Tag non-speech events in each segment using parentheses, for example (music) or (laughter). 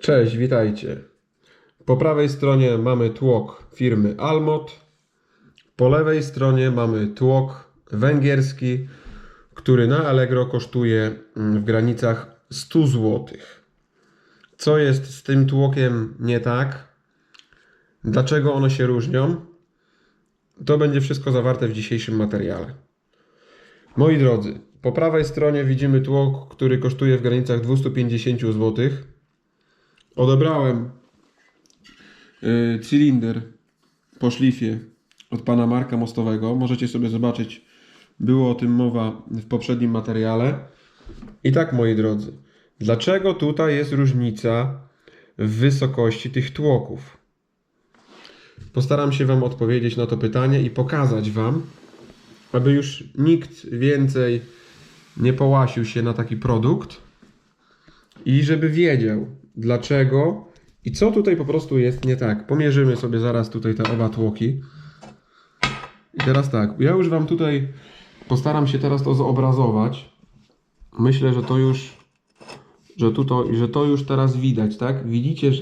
Cześć, witajcie. Po prawej stronie mamy tłok firmy Almot. Po lewej stronie mamy tłok węgierski, który na Allegro kosztuje mm, w granicach 100 zł. Co jest z tym tłokiem nie tak? Dlaczego one się różnią? To będzie wszystko zawarte w dzisiejszym materiale. Moi drodzy, po prawej stronie widzimy tłok, który kosztuje w granicach 250 zł. Odebrałem y, cylinder po szlifie od pana Marka Mostowego. Możecie sobie zobaczyć, było o tym mowa w poprzednim materiale. I tak, moi drodzy, dlaczego tutaj jest różnica w wysokości tych tłoków? Postaram się Wam odpowiedzieć na to pytanie i pokazać Wam, aby już nikt więcej nie połasił się na taki produkt i żeby wiedział dlaczego i co tutaj po prostu jest nie tak. Pomierzymy sobie zaraz tutaj te oba tłoki. I teraz tak, ja już Wam tutaj postaram się teraz to zobrazować. Myślę, że to już, że, tu to, że to już teraz widać, tak? Widzicie,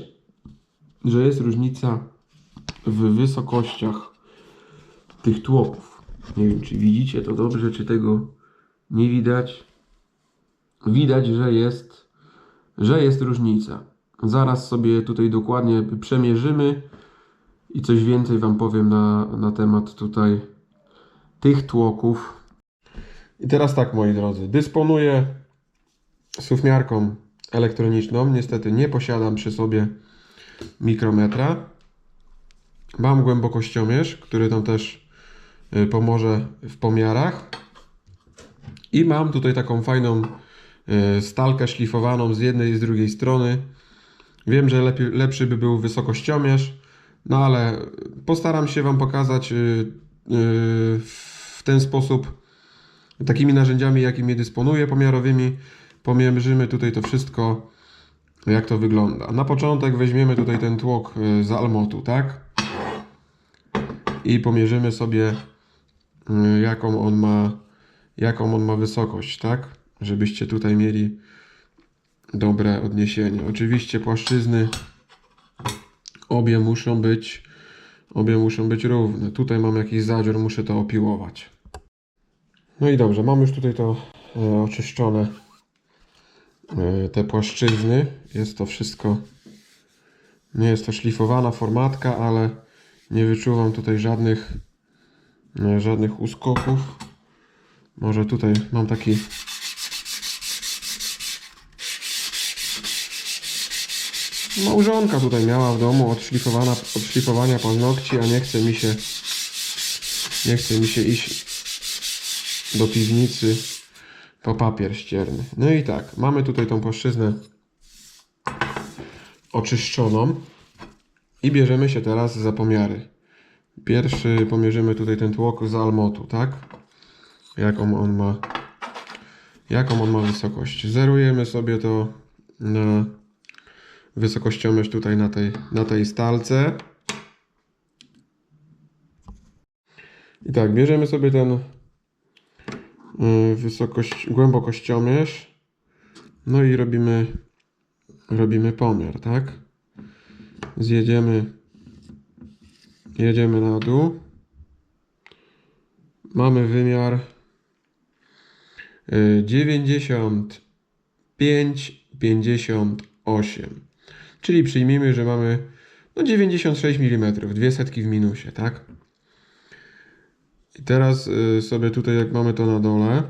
że, jest różnica w wysokościach tych tłoków. Nie wiem, czy widzicie to dobrze, czy tego nie widać. Widać, że jest, że jest różnica. Zaraz sobie tutaj dokładnie przemierzymy i coś więcej Wam powiem na, na temat tutaj tych tłoków. I teraz tak, moi drodzy, dysponuję sufmiarką elektroniczną. Niestety nie posiadam przy sobie mikrometra. Mam głębokościomierz, który tam też y, pomoże w pomiarach. I mam tutaj taką fajną stalkę szlifowaną z jednej i z drugiej strony. Wiem, że lepiej, lepszy by był wysokościomierz, no ale postaram się Wam pokazać y, y, w ten sposób, takimi narzędziami, jakimi dysponuję pomiarowymi. Pomierzymy tutaj to wszystko, jak to wygląda. Na początek weźmiemy tutaj ten tłok y, z Almotu, tak? I pomierzymy sobie, y, jaką on ma, jaką on ma wysokość, tak? Żebyście tutaj mieli dobre odniesienie. Oczywiście płaszczyzny obie muszą być obie muszą być równe. Tutaj mam jakiś zadziór, muszę to opiłować. No i dobrze, mam już tutaj to e, oczyszczone e, te płaszczyzny. Jest to wszystko nie jest to szlifowana formatka, ale nie wyczuwam tutaj żadnych e, żadnych uskoków. Może tutaj mam taki Małżonka tutaj miała w domu odszlifowana, odszlifowania paznokci, a nie chce mi się nie chce mi się iść do piwnicy po papier ścierny. No i tak, mamy tutaj tą płaszczyznę oczyszczoną i bierzemy się teraz za pomiary. Pierwszy pomierzymy tutaj ten tłok z almotu, tak? Jaką on ma jaką on ma wysokość. Zerujemy sobie to na wysokościomierz tutaj na tej, na tej stalce. I tak, bierzemy sobie ten y, wysokość, głębokościomierz. No i robimy, robimy pomiar, tak? Zjedziemy, jedziemy na dół. Mamy wymiar y, 95, 58. Czyli przyjmijmy, że mamy no 96 mm, dwie setki w minusie, tak? I teraz y, sobie tutaj, jak mamy to na dole,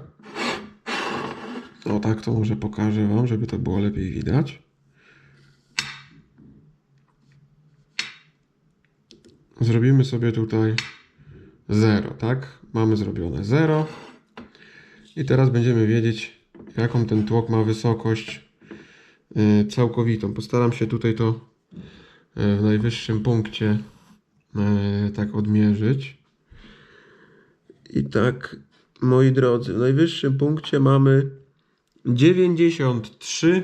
o tak to może pokażę Wam, żeby to było lepiej widać. Zrobimy sobie tutaj 0, tak? Mamy zrobione 0. I teraz będziemy wiedzieć, jaką ten tłok ma wysokość całkowitą. Postaram się tutaj to e, w najwyższym punkcie e, tak odmierzyć. I tak, moi drodzy, w najwyższym punkcie mamy 93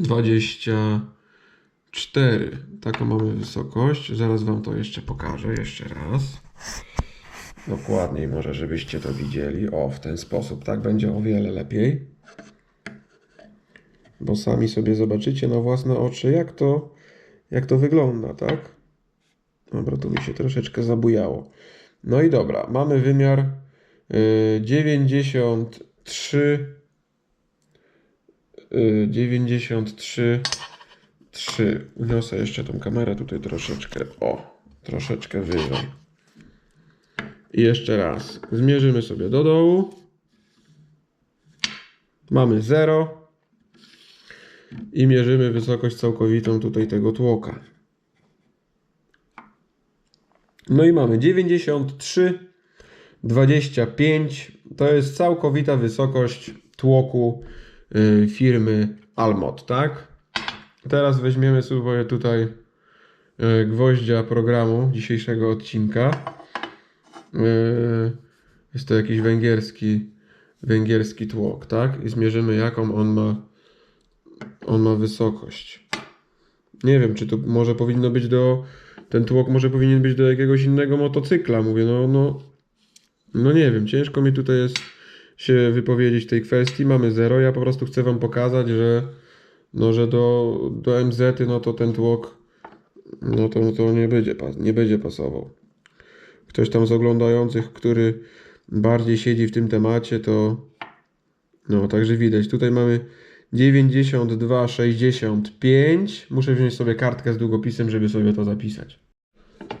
24. Taką mamy wysokość. Zaraz Wam to jeszcze pokażę, jeszcze raz. Dokładniej może, żebyście to widzieli. O, w ten sposób, tak będzie o wiele lepiej. Bo sami sobie zobaczycie na własne oczy, jak to, jak to wygląda, tak? Dobra, tu mi się troszeczkę zabujało. No i dobra, mamy wymiar y, 93 y, 93 3. Wniosę jeszcze tą kamerę tutaj troszeczkę, o, troszeczkę wyżej. I jeszcze raz. Zmierzymy sobie do dołu. Mamy 0. I mierzymy wysokość całkowitą tutaj tego tłoka. No i mamy 93, 25. To jest całkowita wysokość tłoku y, firmy Almot, tak? Teraz weźmiemy sobie tutaj y, gwoździa programu dzisiejszego odcinka. Y, Jest to jakiś węgierski, węgierski tłok, tak? I zmierzymy jaką on ma, on ma wysokość. Nie wiem, czy to może powinno być do. Ten tłok może powinien być do jakiegoś innego motocykla. Mówię, no, no, no nie wiem, ciężko mi tutaj jest się wypowiedzieć w tej kwestii. Mamy zero. Ja po prostu chcę Wam pokazać, że, no, że do, do MZ no to ten tłok no to, to nie, będzie, nie będzie pasował. Ktoś tam z oglądających, który bardziej siedzi w tym temacie, to no także widać. Tutaj mamy 92,65. Muszę wziąć sobie kartkę z długopisem, żeby sobie to zapisać.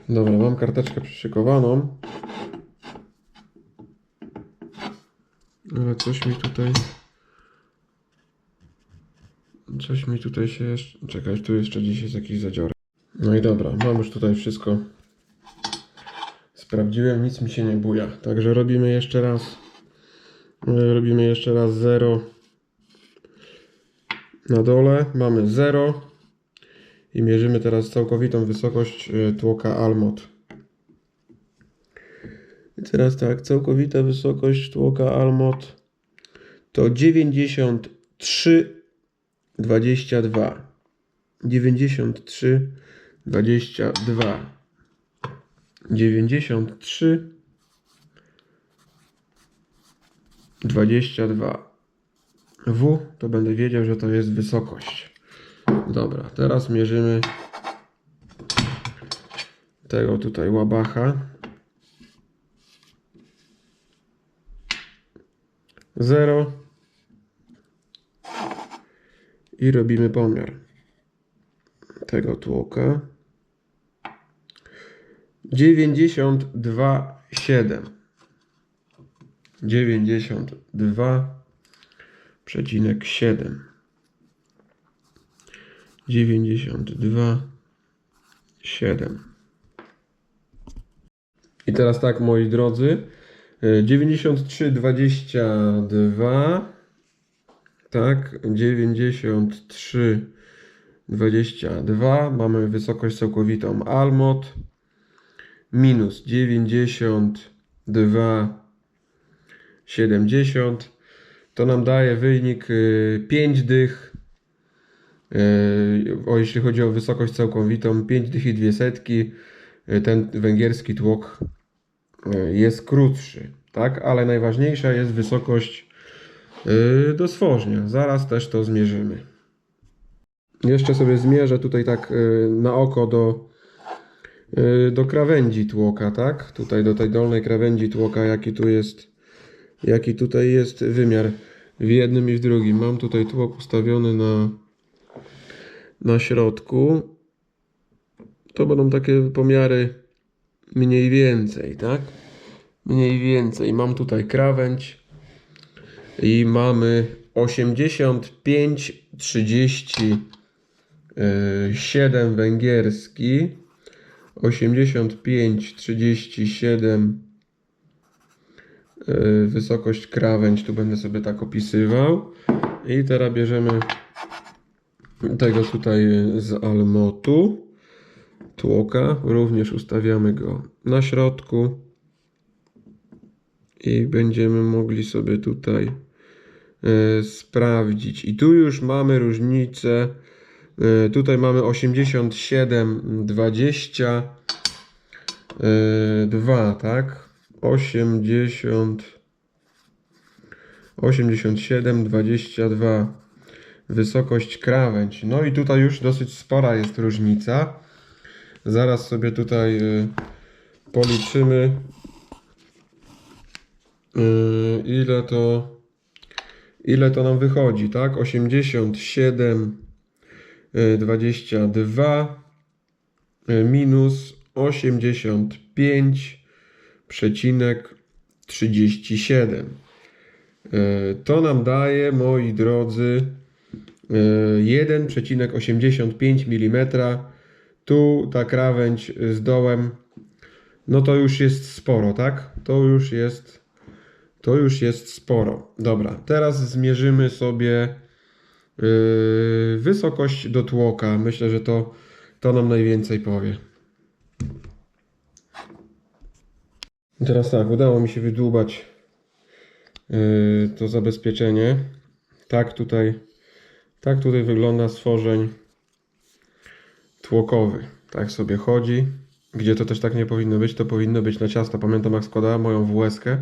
Dobra, mam karteczkę przyszykowaną. Ale coś mi tutaj... Coś mi tutaj się jeszcze... Czekaj, tu jeszcze gdzieś jest jakiś zadzior. No i dobra, mam już tutaj wszystko. Sprawdziłem, nic mi się nie buja. Także robimy jeszcze raz. Robimy jeszcze raz 0. Na dole mamy 0. I mierzymy teraz całkowitą wysokość e, tłoka Almot. I teraz tak, całkowita wysokość tłoka Almot to 93,22. 93,22. 93 22 W to będę wiedział, że to jest wysokość. Dobra, teraz mierzymy tego tutaj łabacha. 0 i robimy pomiar tego tłoka. 92,7 92,7 92,7 I teraz tak, moi drodzy, e, 93,22 tak, 93,22 mamy wysokość całkowitą. Almot minus 92,70 to nam daje wynik y, 5 dych. Y, o jeśli chodzi o wysokość całkowitą 5 dych i 2 setki. Y, ten węgierski tłok y, jest krótszy tak, ale najważniejsza jest wysokość y, do stworznia zaraz też to zmierzymy. Jeszcze sobie zmierzę tutaj tak y, na oko do y, do krawędzi tłoka, tak? Tutaj do tej dolnej krawędzi tłoka, jaki tu jest, jaki tutaj jest wymiar w jednym i w drugim. Mam tutaj tłok ustawiony na, na środku. To będą takie pomiary mniej więcej, tak? Mniej więcej. Mam tutaj krawędź i mamy 85, 37 węgierski. 85, 37 yy, wysokość krawędź, tu będę sobie tak opisywał. I teraz bierzemy tego tutaj z almotu tłoka, również ustawiamy go na środku. I będziemy mogli sobie tutaj yy, sprawdzić. I tu już mamy różnicę. Y, Tutaj mamy 87, 20, 2, tak? 80 87 22 wysokość krawędź. No i tutaj już dosyć spora jest różnica. Zaraz sobie tutaj y, policzymy y, ile to ile to nam wychodzi, tak? 87 22 y, minus 85 przecinek e, To nam daje, moi drodzy, e, 1,85 mm. Tu ta krawędź z dołem, no to już jest sporo, tak? To już jest, to już jest sporo. Dobra, teraz zmierzymy sobie e, wysokość dotłoka. Myślę, że to, to nam najwięcej powie. Teraz tak, udało mi się wydłubać yy, to zabezpieczenie. Tak tutaj, tak tutaj wygląda stworzeń tłokowy. Tak sobie chodzi. Gdzie to też tak nie powinno być, to powinno być na ciasto. Pamiętam jak składałem moją WS-kę,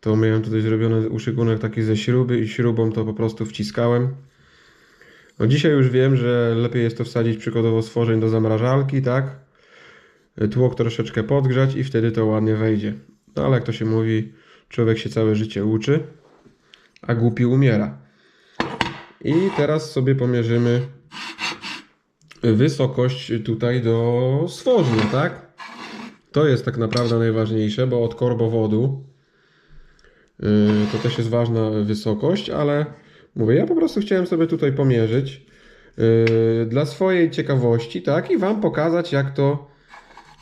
to miałem tutaj zrobiony uszykunek taki ze śruby i śrubą to po prostu wciskałem. No dzisiaj już wiem, że lepiej jest to wsadzić przykładowo stworzeń do zamrażalki, tak? Tłok troszeczkę podgrzać i wtedy to ładnie wejdzie. No ale jak to się mówi, człowiek się całe życie uczy, a głupi umiera. I teraz sobie pomierzymy wysokość tutaj do stworznia, tak? To jest tak naprawdę najważniejsze, bo od korbowodu yy, to też jest ważna wysokość, ale mówię, ja po prostu chciałem sobie tutaj pomierzyć yy, dla swojej ciekawości, tak? I Wam pokazać, jak to,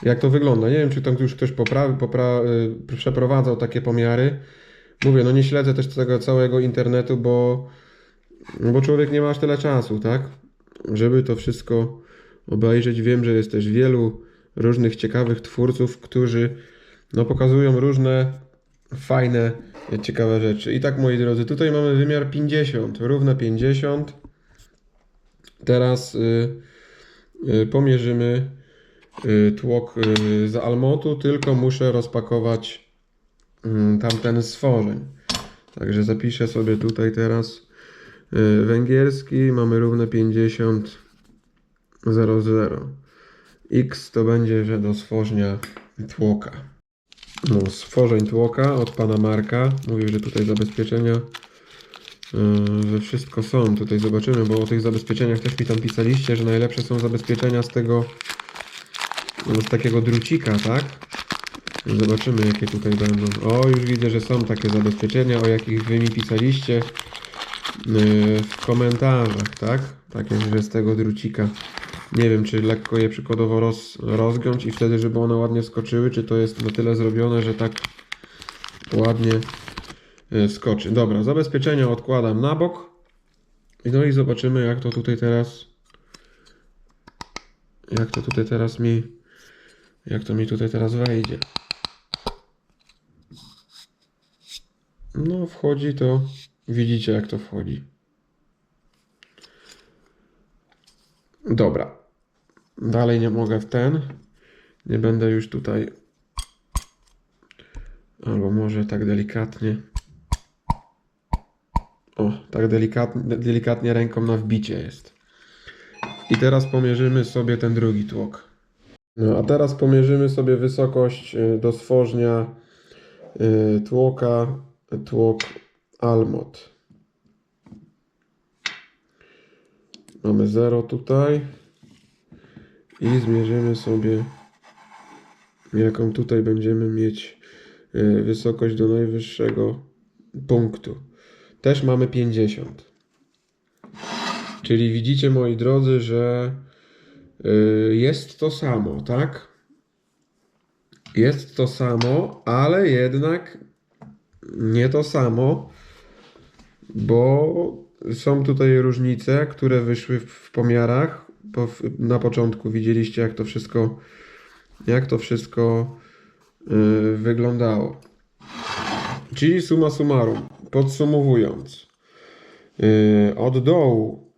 jak to wygląda. Nie wiem, czy tam już ktoś popra- popra- yy, przeprowadzał takie pomiary. Mówię, no nie śledzę też tego całego internetu, bo, bo człowiek nie ma aż tyle czasu, tak? żeby to wszystko obejrzeć. Wiem, że jest też wielu różnych ciekawych twórców, którzy no, pokazują różne fajne, ciekawe rzeczy. I tak, moi drodzy, tutaj mamy wymiar 50, równe 50. Teraz y, y, pomierzymy y, tłok y, z almotu, tylko muszę rozpakować y, tamten stworzeń. Także zapiszę sobie tutaj teraz y, węgierski, mamy równe 50 00. X to będzie, że do stworzenia tłoka. No, stworzeń tłoka od pana Marka. Mówił, że tutaj zabezpieczenia, że wszystko są. Tutaj zobaczymy, bo o tych zabezpieczeniach też mi tam pisaliście, że najlepsze są zabezpieczenia z tego, no, z takiego drucika, tak? Zobaczymy, jakie tutaj będą. O, już widzę, że są takie zabezpieczenia, o jakich wy mi pisaliście yy, w komentarzach, tak? Takie, że z tego drucika. Nie wiem, czy lekko je przykładowo roz, rozgiąć i wtedy, żeby one ładnie skoczyły, czy to jest na tyle zrobione, że tak ładnie y, skoczy. Dobra, zabezpieczenia odkładam na bok. No i zobaczymy, jak to tutaj teraz jak to tutaj teraz mi jak to mi tutaj teraz wejdzie. No, wchodzi to, widzicie jak to wchodzi. Dobra. Dalej nie mogę w ten. Nie będę już tutaj. Albo może tak delikatnie. O, tak delikatnie, delikatnie ręką na wbicie jest. I teraz pomierzymy sobie ten drugi tłok. No, a teraz pomierzymy sobie wysokość y, do stworznia y, tłoka, tłok Almot. Mamy 0 tutaj. I zmierzymy sobie, jaką tutaj będziemy mieć y, wysokość do najwyższego punktu. Też mamy 50. Czyli widzicie, moi drodzy, że jest to samo, tak? Jest to samo, ale jednak nie to samo, bo są tutaj różnice, które wyszły w, pomiarach. Na początku widzieliście, jak to wszystko, jak to wszystko y, wyglądało. Czyli summa summarum, podsumowując, y, od dołu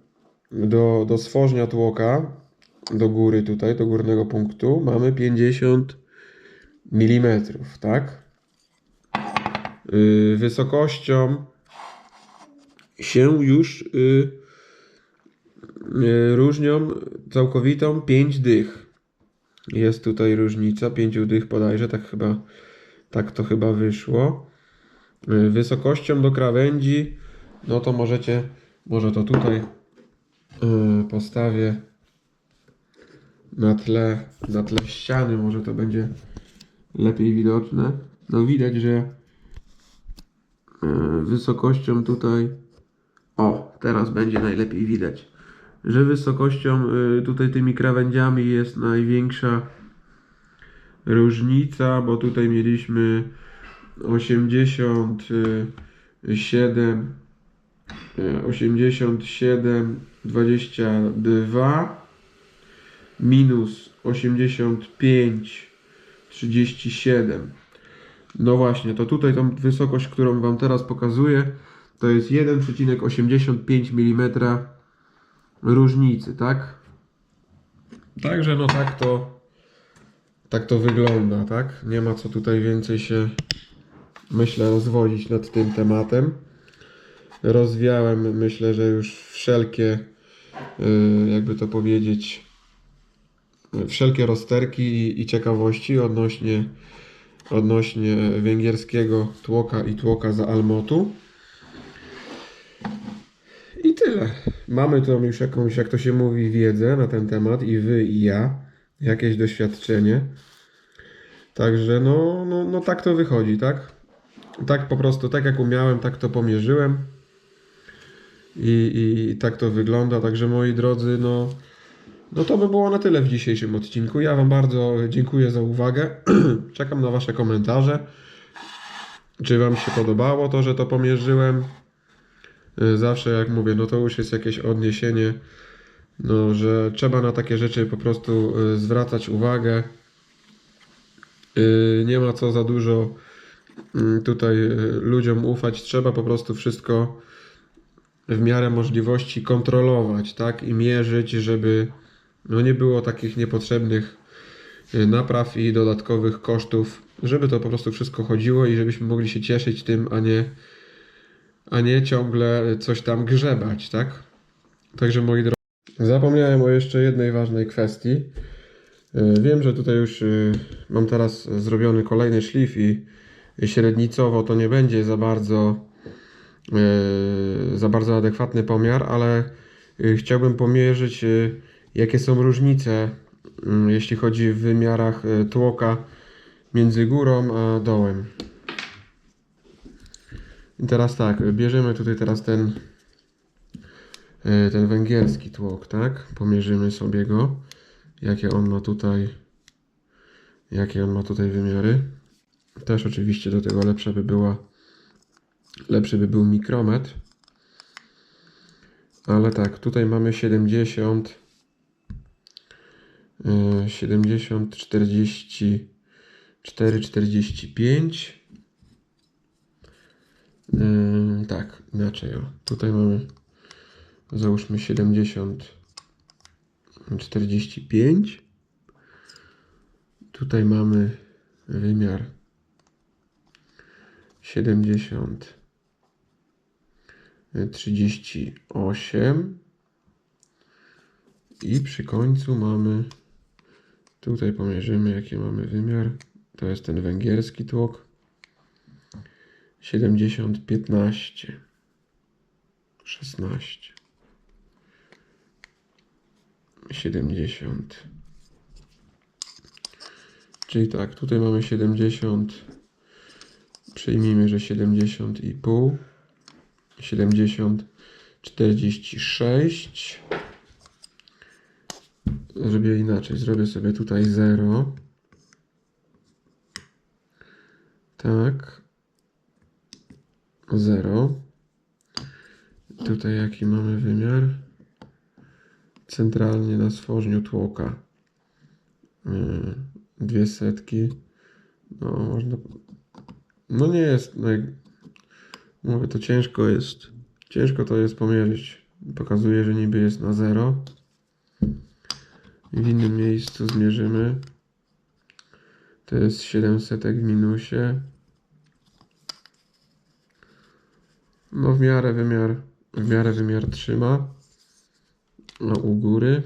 do, do stworzenia tłoka, do góry tutaj, do górnego punktu, mamy 50 mm, tak? Y, wysokością się już y, y, różnią całkowitą 5 dych. Jest tutaj różnica 5 dych bodajże, tak chyba tak to chyba wyszło. Wysokością do krawędzi, no to możecie, może to tutaj postawię na tle, na tle ściany, może to będzie lepiej widoczne. No widać, że y, wysokością tutaj o, teraz będzie najlepiej widać, że wysokością y, tutaj tymi krawędziami jest największa różnica, bo tutaj mieliśmy 87 y, 87 22 minus 85 37 no właśnie, to tutaj tą wysokość, którą Wam teraz pokazuję, to jest 1,85 mm różnicy, tak? Także no tak to tak to wygląda, tak? Nie ma co tutaj więcej się myślę rozwodzić nad tym tematem. Rozwiałem myślę, że już wszelkie yy, jakby to powiedzieć wszelkie rozterki i, i ciekawości odnośnie odnośnie węgierskiego tłoka i tłoka za Almotu. I tyle. Mamy tu już jakąś, jak to się mówi, wiedzę na ten temat i wy i ja, jakieś doświadczenie. Także no, no, no tak to wychodzi, tak? Tak po prostu, tak jak umiałem, tak to pomierzyłem. I, i tak to wygląda. Także moi drodzy, no, no to by było na tyle w dzisiejszym odcinku. Ja Wam bardzo dziękuję za uwagę. (clears throat) Czekam na Wasze komentarze. Czy Wam się podobało to, że to pomierzyłem? Y, Zawsze jak mówię, no to już jest jakieś odniesienie, no, że trzeba na takie rzeczy po prostu y, zwracać uwagę. Y, Nie ma co za dużo y, tutaj ludziom ufać. Trzeba po prostu wszystko w miarę możliwości kontrolować, tak? I mierzyć, żeby no nie było takich niepotrzebnych y, napraw i dodatkowych kosztów, żeby to po prostu wszystko chodziło i żebyśmy mogli się cieszyć tym, a nie, a nie ciągle coś tam grzebać, tak? Także moi drodzy, zapomniałem o jeszcze jednej ważnej kwestii. Y, Wiem, że tutaj już y, mam teraz zrobiony kolejny szlif i średnicowo to nie będzie za bardzo za bardzo adekwatny pomiar, ale chciałbym pomierzyć jakie są różnice mm, jeśli chodzi w wymiarach y, tłoka między górą a dołem. I teraz tak, bierzemy tutaj teraz ten y, ten węgierski tłok, tak? Pomierzymy sobie go. Jakie on ma tutaj jakie on ma tutaj wymiary. Też oczywiście do tego lepsza by była lepszy by był mikrometr. Ale tak, tutaj mamy 70 y, 70 44 45 Yy, tak, inaczej. O. Tutaj mamy załóżmy 70 45 Tutaj mamy wymiar 70 38 i przy końcu mamy tutaj pomierzymy jaki mamy wymiar. To jest ten węgierski tłok. 70 15 16 70 czyli tak tutaj mamy 70 przyjmijmy, że 70 i pół. 70 46 zrobię inaczej. Zrobię sobie tutaj 0 tak. 0 tutaj jaki mamy wymiar? Centralnie na stworzniu tłoka. Yy, dwie setki. No można no nie jest naj... mówię to ciężko jest. Ciężko to jest pomierzyć. Pokazuje, że niby jest na 0 w innym miejscu zmierzymy to jest 700 w minusie no w miarę wymiar w miarę wymiar trzyma A u góry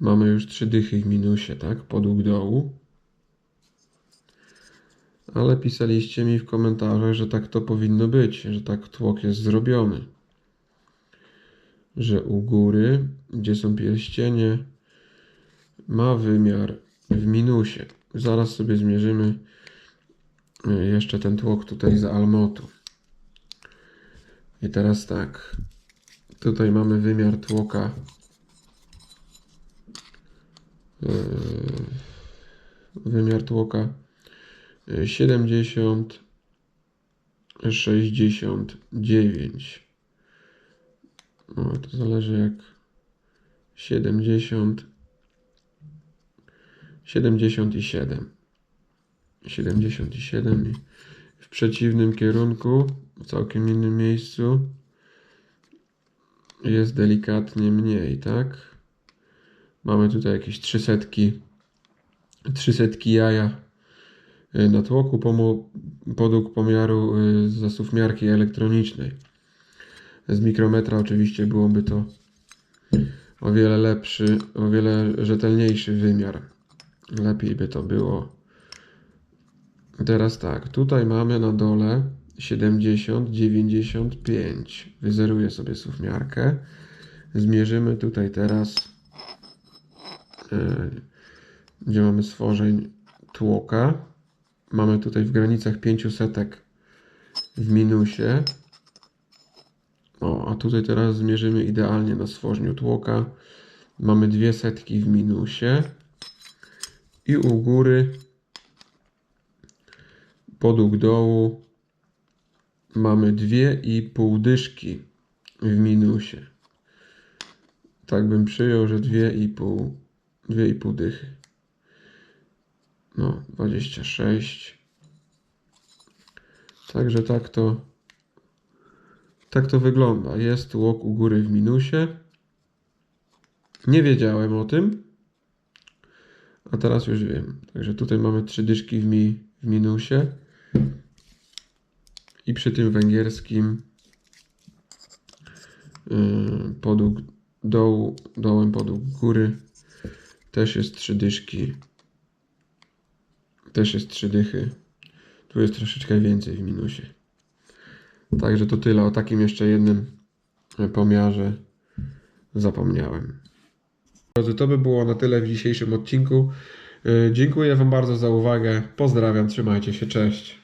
mamy już trzy dychy w minusie, tak? Podług dołu. Ale pisaliście mi w komentarzach, że tak to powinno być, że tak tłok jest zrobiony. Że u góry, gdzie są pierścienie, ma wymiar w minusie. Zaraz sobie zmierzymy y, jeszcze ten tłok tutaj z almotu. I teraz tak. Tutaj mamy wymiar tłoka. Yy, Wymiar tłoka yy, 70 69. O, to zależy jak 70 77. 77 i w przeciwnym kierunku, w całkiem innym miejscu jest delikatnie mniej, tak? Mamy tutaj jakieś 300 300 jaja y, na tłoku podług pomiaru y, z zasówmiarki elektronicznej. Z mikrometra oczywiście byłoby to o wiele lepszy, o wiele rzetelniejszy wymiar. Lepiej by to było. Teraz tak, tutaj mamy na dole 70, 95. Wyzeruję sobie suwmiarkę. Zmierzymy tutaj teraz, e, gdzie mamy stworzeń tłoka. Mamy tutaj w granicach 500 w minusie. O, a tutaj teraz zmierzymy idealnie na stworzeniu tłoka. Mamy dwie setki w minusie. I u góry podług dołu mamy dwie i pół dyszki w minusie. Tak bym przyjął, że dwie i pół, dwie i pół dychy. No, 26. Także tak to tak to wygląda. Jest łok u góry w minusie. Nie wiedziałem o tym. A teraz już wiem. Także tutaj mamy trzy dyszki w, mi, w minusie. I przy tym węgierskim yy, podług dołu, dołem podług góry też jest trzy dyszki. Też jest trzy dychy. Tu jest troszeczkę więcej w minusie. Także to tyle. O takim jeszcze jednym pomiarze zapomniałem. Drodzy, to by było na tyle w dzisiejszym odcinku. Yy, Dziękuję Wam bardzo za uwagę. Pozdrawiam, trzymajcie się, cześć.